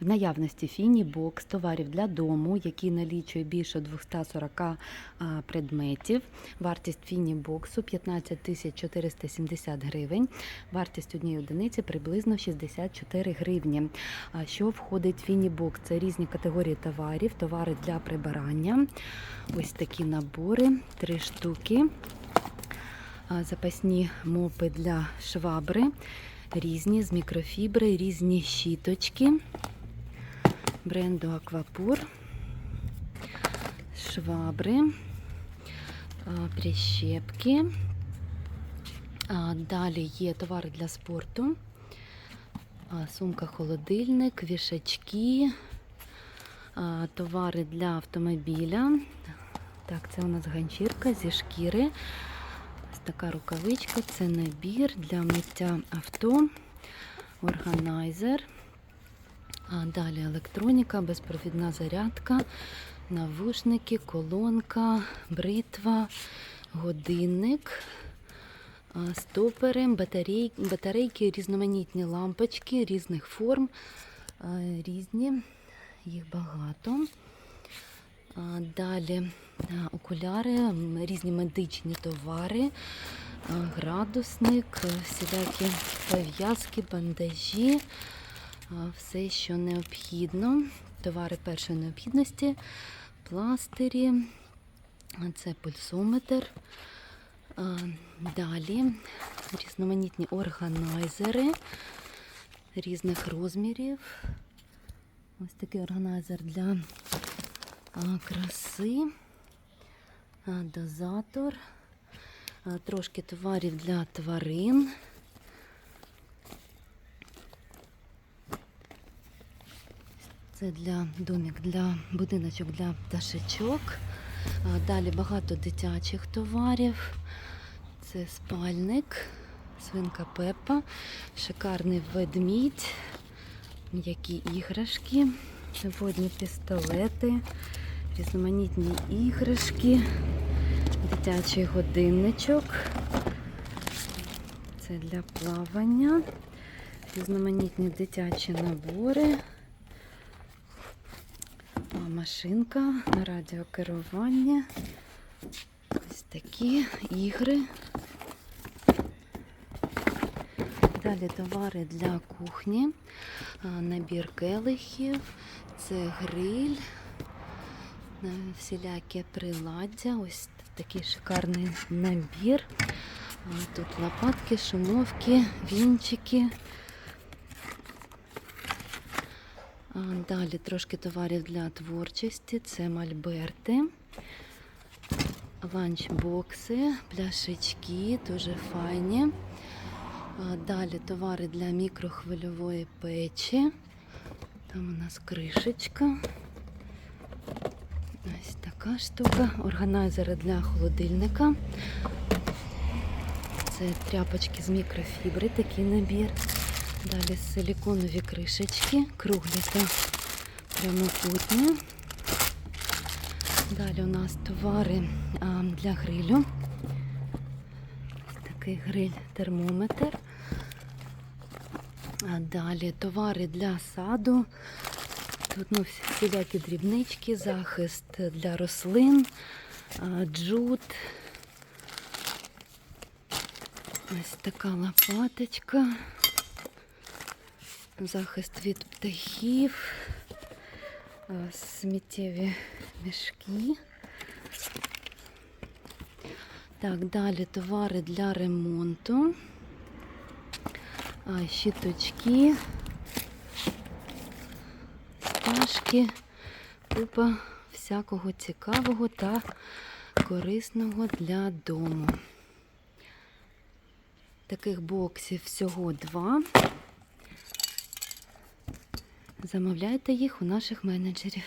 В наявності Фіні бокс товарів для дому, який налічує більше 240 предметів. Вартість Фіні боксу 15 тисяч 470 гривень. Вартість однієї одиниці приблизно 64 гривні. А що входить в Фіні бокс? Це різні категорії товарів, товари для прибирання. Ось такі набори, три штуки. Запасні мопи для швабри, різні з мікрофібри, різні щіточки бренду Аквапур, швабри, прищепки. Далі є товари для спорту, сумка-холодильник, вішачки, товари для автомобіля. Так, це у нас ганчірка зі шкіри. Ось така рукавичка, це набір для миття авто, органайзер. А далі електроніка, безпровідна зарядка, навушники, колонка, бритва, годинник, стопери, батарей, батарейки, різноманітні лампочки різних форм, різні, їх багато. Далі окуляри, різні медичні товари, градусник, всілякі пов'язки, бандажі, все, що необхідно. Товари першої необхідності, пластирі, це пульсометр. Далі різноманітні органайзери різних розмірів. Ось такий органайзер для краси, дозатор, трошки товарів для тварин. Це для домик, для будиночок для пташечок. Далі багато дитячих товарів. Це спальник, свинка Пепа, шикарний ведмідь, м'які іграшки, водні пістолети, різноманітні іграшки, дитячий годинничок. Це для плавання, різноманітні дитячі набори. Машинка радіокерування. Ось такі ігри. Далі товари для кухні, набір келихів, це гриль, всіляке приладдя. Ось такий шикарний набір. Тут лопатки, шумовки, вінчики. А, Далі трошки товарів для творчості. Це мольберти, ланчбокси, пляшечки, дуже файні. Далі товари для мікрохвильової печі. Там у нас кришечка. Ось така штука. Органайзери для холодильника. Це тряпочки з мікрофібри, такий набір. Далі силіконові кришечки, круглі та прямокутні. Далі у нас товари для грилю. Ось такий гриль-термометр. А далі товари для саду. Тут ну, всілякі дрібнички, захист для рослин, джут. Ось така лопаточка захист від птахів, е, сміттєві мішки. Так, далі товари для ремонту, щіточки, стяжки, купа всякого цікавого та корисного для дому. Таких боксів всього два. Замовляйте їх у наших менеджерів.